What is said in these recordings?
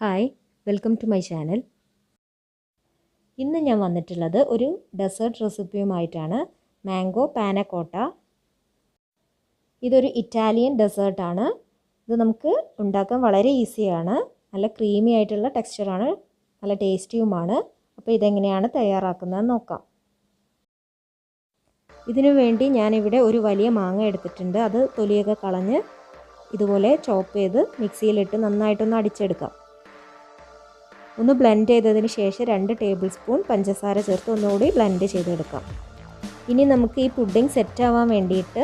Hi welcome to my channel ഇന്ന് ഞാൻ വന്നിട്ടുള്ളത് ഒരു ഡെസേർട്ട് റെസിപ്പിയുമായിട്ടാണ് മാംഗോ പാനക്കോട്ട ഇതൊരു ഇറ്റാലിയൻ ഡെസേർട്ടാണ് ഇത് നമുക്ക് ഉണ്ടാക്കാൻ വളരെ ഈസിയാണ് നല്ല ക്രീമി ആയിട്ടുള്ള ടെക്സ്ചറാണ് നല്ല ടേസ്റ്റിയുമാണ് അപ്പോൾ ഇതെങ്ങനെയാണ് തയ്യാറാക്കുന്നത് നോക്കാം. ഇതിനു വേണ്ടി ഞാനിവിടെ ഒരു വലിയ മാങ്ങ എടുത്തിട്ടുണ്ട്. അത് തൊലിയൊക്കെ കളഞ്ഞ് ഇതുപോലെ ചോപ്പ് ചെയ്ത് മിക്സിയിലിട്ട് നന്നായിട്ടൊന്ന് അടിച്ചെടുക്കാം. ഒന്ന് ബ്ലെൻഡ് ചെയ്തതിന് ശേഷം രണ്ട് ടേബിൾ സ്പൂൺ പഞ്ചസാര ചേർത്ത് ഒന്നുകൂടി ബ്ലെൻഡ് ചെയ്തെടുക്കാം. ഇനി നമുക്ക് ഈ പുഡിംഗ് സെറ്റ് ആവാൻ വേണ്ടിയിട്ട്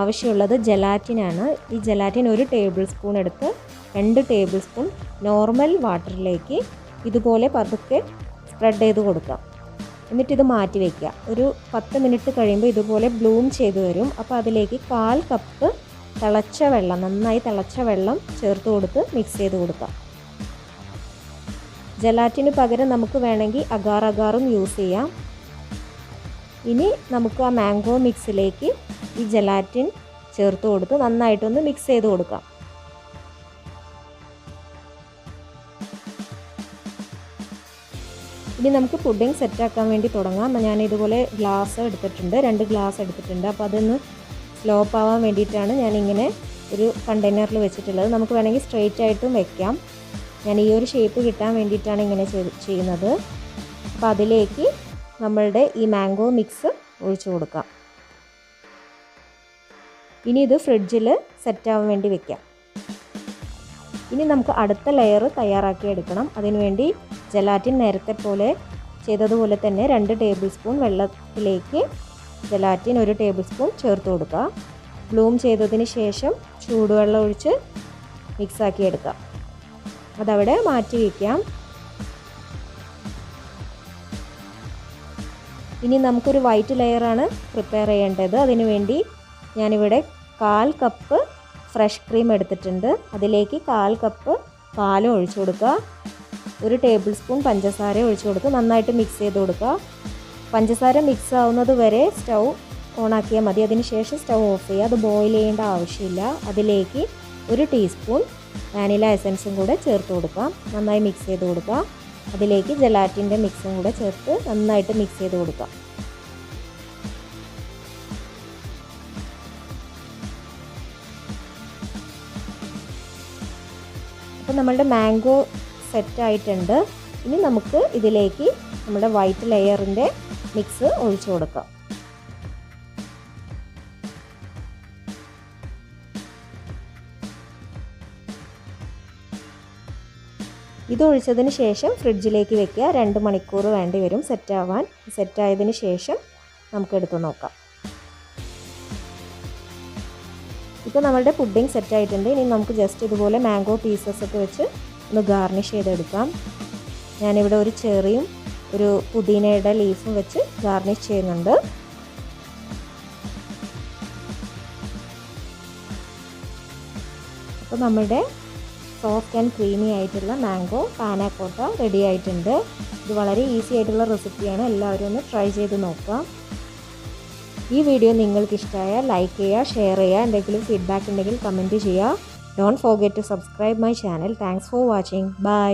ആവശ്യമുള്ളത് ജലാറ്റിനാണ് ഈ ജലാറ്റിൻ ഒരു ടേബിൾ സ്പൂൺ എടുത്ത് രണ്ട് ടേബിൾ സ്പൂൺ നോർമൽ വാട്ടറിലേക്ക് ഇതുപോലെ പതുക്കെ സ്പ്രെഡ് ചെയ്ത് കൊടുക്കാം. എന്നിട്ട് ഇത് മാറ്റി വയ്ക്കുക ഒരു പത്ത് മിനിറ്റ് കഴിയുമ്പോൾ ഇതുപോലെ ബ്ലൂം ചെയ്ത് വരും. അപ്പോൾ അതിലേക്ക് കാൽ കപ്പ് തിളച്ച വെള്ളം നന്നായി തിളച്ച വെള്ളം ചേർത്ത് കൊടുത്ത് മിക്സ് ചെയ്ത് കൊടുക്കാം. ജലാറ്റിന് പകരം നമുക്ക് വേണമെങ്കിൽ അഗാർ അഗാറും യൂസ് ചെയ്യാം. ഇനി നമുക്ക് ആ മാംഗോ മിക്സിലേക്ക് ഈ ജലാറ്റിൻ ചേർത്ത് കൊടുത്ത് നന്നായിട്ടൊന്ന് മിക്സ് ചെയ്ത് കൊടുക്കാം. ഇനി നമുക്ക് പുഡിംഗ് സെറ്റാക്കാൻ വേണ്ടി തുടങ്ങാം. ഞാൻ ഇതുപോലെ ഗ്ലാസ് എടുത്തിട്ടുണ്ട്. രണ്ട് ഗ്ലാസ് എടുത്തിട്ടുണ്ട്. അപ്പോൾ അതൊന്ന് സ്ലോപ്പ് ആവാൻ വേണ്ടിയിട്ടാണ് ഞാനിങ്ങനെ ഒരു കണ്ടെയ്നറിൽ വെച്ചിട്ടുള്ളത്. നമുക്ക് വേണമെങ്കിൽ സ്ട്രെയിറ്റ് ആയിട്ടും വെക്കാം. ഞാൻ ഈ ഒരു ഷേപ്പ് കിട്ടാൻ വേണ്ടിയിട്ടാണ് ഇങ്ങനെ ചെയ്യുന്നത്. അപ്പോൾ അതിലേക്ക് നമ്മളുടെ ഈ മാംഗോ മിക്സ് ഒഴിച്ചു കൊടുക്കാം. ഇനി ഇത് ഫ്രിഡ്ജിൽ സെറ്റാവാൻ വേണ്ടി വെക്കാം. ഇനി നമുക്ക് അടുത്ത ലെയർ തയ്യാറാക്കി എടുക്കണം. അതിനുവേണ്ടി ജലാറ്റിൻ നേരത്തെ പോലെ ചെയ്തതുപോലെ തന്നെ രണ്ട് ടേബിൾ സ്പൂൺ വെള്ളത്തിലേക്ക് ജലാറ്റിൻ ഒരു ടേബിൾ സ്പൂൺ ചേർത്ത് കൊടുക്കുക ബ്ലൂം ചെയ്തതിന് ശേഷം ചൂടുവെള്ളം ഒഴിച്ച് മിക്സാക്കി എടുക്കാം. അതവിടെ മാറ്റി വയ്ക്കാം ഇനി നമുക്കൊരു വൈറ്റ് ലെയറാണ് പ്രിപ്പയർ ചെയ്യേണ്ടത്. അതിനുവേണ്ടി ഞാനിവിടെ കാൽ കപ്പ് ഫ്രഷ് ക്രീം എടുത്തിട്ടുണ്ട്. അതിലേക്ക് കാൽ കപ്പ് പാലും ഒഴിച്ചു കൊടുക്കുക. ഒരു ടേബിൾ സ്പൂൺ പഞ്ചസാര ഒഴിച്ചു കൊടുക്കുക. നന്നായിട്ട് മിക്സ് ചെയ്ത് കൊടുക്കുക. പഞ്ചസാര മിക്സ് ആവുന്നത് വരെ സ്റ്റൗ ഓണാക്കിയാൽ മതി. അതിന് ശേഷം സ്റ്റൗ ഓഫ് ചെയ്യുക. അത് ബോയിൽ ചെയ്യേണ്ട ആവശ്യമില്ല. അതിലേക്ക് ഒരു ടീസ്പൂൺ വാനില എസൻസും കൂടെ ചേർത്ത് കൊടുക്കാം. നന്നായി മിക്സ് ചെയ്ത് കൊടുക്കാം. അതിലേക്ക് ജലാറ്റിന്റെ മിക്സും കൂടെ ചേർത്ത് നന്നായിട്ട് മിക്സ് ചെയ്ത് കൊടുക്കാം. അപ്പോൾ നമ്മളുടെ മാംഗോ സെറ്റ് ആയിട്ടുണ്ട്. ഇനി നമുക്ക് ഇതിലേക്ക് നമ്മുടെ വൈറ്റ് ലെയറിന്റെ മിക്സ് ഒഴിച്ചു കൊടുക്കാം. ഇത് ഒഴിച്ചതിന് ശേഷം ഫ്രിഡ്ജിലേക്ക് വെക്കുക. രണ്ട് മണിക്കൂർ വേണ്ടി വരും സെറ്റാവാൻ. സെറ്റായതിന് ശേഷം നമുക്ക് എടുത്ത് നോക്കാം. ഇപ്പോൾ നമ്മളുടെ പുഡിംഗ് സെറ്റായിട്ടുണ്ട്. ഇനി നമുക്ക് ജസ്റ്റ് ഇതുപോലെ മാംഗോ പീസസ് ഒക്കെ വെച്ച് ഒന്ന് ഗാർണിഷ് ചെയ്തെടുക്കാം. ഞാനിവിടെ ഒരു ചെറിയും ഒരു പുതിനയുടെ ലീഫും വെച്ച് ഗാർണിഷ് ചെയ്യുന്നുണ്ട്. അപ്പോൾ നമ്മുടെ സോഫ്റ്റ് ആൻഡ് ക്രീമി ആയിട്ടുള്ള മാംഗോ പാനാക്കോട്ട റെഡി ആയിട്ടുണ്ട്. ഇത് വളരെ ഈസി ആയിട്ടുള്ള റെസിപ്പിയാണ് എല്ലാവരും ഒന്ന് ട്രൈ ചെയ്ത് നോക്കാം ഈ വീഡിയോ നിങ്ങൾക്ക് ഇഷ്ടമായാൽ ലൈക്ക് ചെയ്യുക ഷെയർ ചെയ്യുക. എന്തെങ്കിലും ഫീഡ്ബാക്ക് ഉണ്ടെങ്കിൽ കമന്റ് ചെയ്യുക. Don't forget to subscribe my channel thanks for watching bye